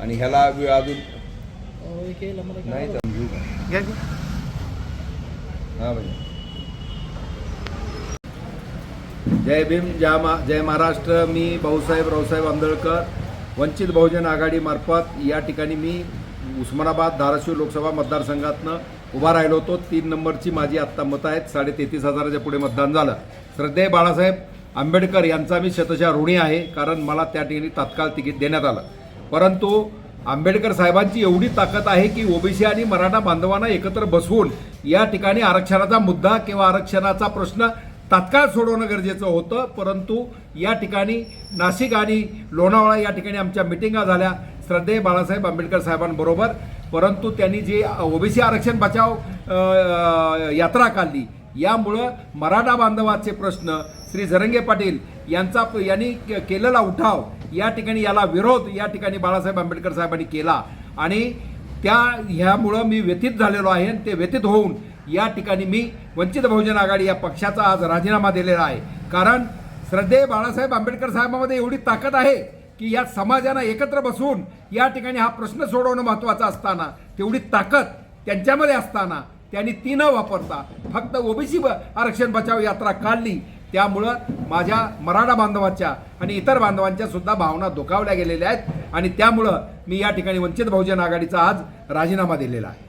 आणि ह्याला अजून नाही. हा भैया जय भीम जय मा जय महाराष्ट्र. मी भाऊसाहेब रावसाहेब आंदळकर वंचित बहुजन आघाडीमार्फत या ठिकाणी मी उस्मानाबाद धाराशिव लोकसभा मतदारसंघातनं उभा राहिलो होतो. तीन नंबरची माझी आत्ता मतं आहेत. साडे तेहतीस हजाराच्या पुढे मतदान झालं. श्रद्धेय बाळासाहेब आंबेडकर यांचा मी शतशा ऋणी आहे कारण मला त्या ठिकाणी तात्काळ तिकीट देण्यात आलं. परंतु आंबेडकर साहेबांची एवढी ताकद आहे की ओबीसी आणि मराठा बांधवांना एकत्र बसवून या ठिकाणी आरक्षणाचा मुद्दा किंवा आरक्षणाचा प्रश्न तात्काळ सोडवणं गरजेचं होतं. परंतु या ठिकाणी नाशिक आणि लोणावळा या ठिकाणी आमच्या मिटिंगा झाल्या. श्रद्धेय बाळासाहेब आंबेडकर साहेबांबरोबर. परंतु त्यांनी जे ओबीसी आरक्षण बचाव यात्रा काढली यामुळं मराठा बांधवाचे प्रश्न श्री जरंगे पाटील यांचा यांनी के- केलेला उठाव या ठिकाणी याला विरोध या ठिकाणी बाळासाहेब आंबेडकर साहेबांनी केला. आणि त्या ह्यामुळं मी व्यथित झालेलो आहे आणि ते व्यथित होऊन या ठिकाणी मी वंचित बहुजन आघाडी या पक्षाचा आज राजीनामा दिलेला आहे. कारण श्रद्धेय बाळासाहेब आंबेडकर साहेबांमध्ये एवढी ताकद आहे की या समाजानं एकत्र बसून या ठिकाणी हा प्रश्न सोडवणं महत्त्वाचं असताना तेवढी ताकद त्यांच्यामध्ये असताना त्यांनी ती न वापरता फक्त ओबीसी आरक्षण बचाव यात्रा काढली. त्यामुळं माझ्या मराठा बांधवांच्या आणि इतर बांधवांच्या सुद्धा भावना दुखावल्या गेलेल्या आहेत. आणि त्यामुळं मी या ठिकाणी वंचित बहुजन आघाडीचा आज राजीनामा दिलेला आहे.